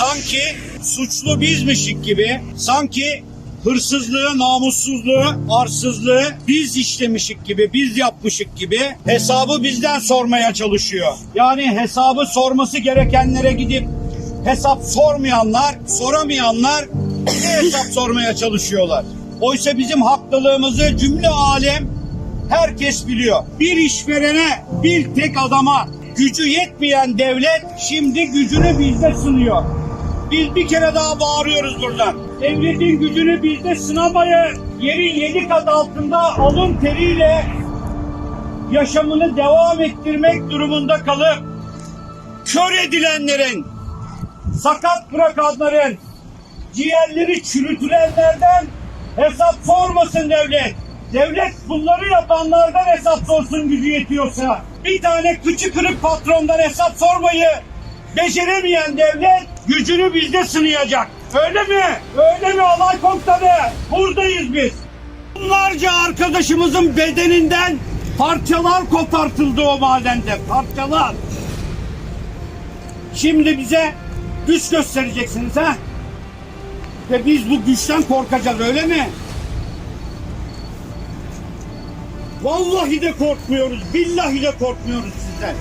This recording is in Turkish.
sanki suçlu bizmişik gibi, sanki hırsızlığı, namussuzluğu, arsızlığı biz işlemişik gibi, biz yapmışık gibi hesabı bizden sormaya çalışıyor. Yani hesabı sorması gerekenlere gidip hesap sormayanlar, soramayanlar ne hesap sormaya çalışıyorlar. Oysa bizim haklılığımızı cümle alem herkes biliyor. Bir işverene, bir tek adama gücü yetmeyen devlet şimdi gücünü bizde sınıyor. Biz bir kere daha bağırıyoruz buradan. Devletin gücünü bizde sınamayın. Yerin yedi kat altında alın teriyle yaşamını devam ettirmek durumunda kalıp kör edilenlerin, sakat bırakanların, ciğerleri çürütülenlerden hesap sormasın devlet. Devlet bunları yapanlardan hesap sorsun gücü yetiyorsa. Bir tane kıçı kırık patrondan hesap sormayı beceremeyen devlet gücünü bizde sınayacak. Öyle mi? Öyle mi alay komutanı? Buradayız biz. Bunlarca arkadaşımızın bedeninden parçalar kopartıldı o madende. Parçalar. Şimdi bize güç göstereceksiniz ha? Ve biz bu güçten korkacağız öyle mi? Vallahi de korkmuyoruz, billahi de korkmuyoruz sizden.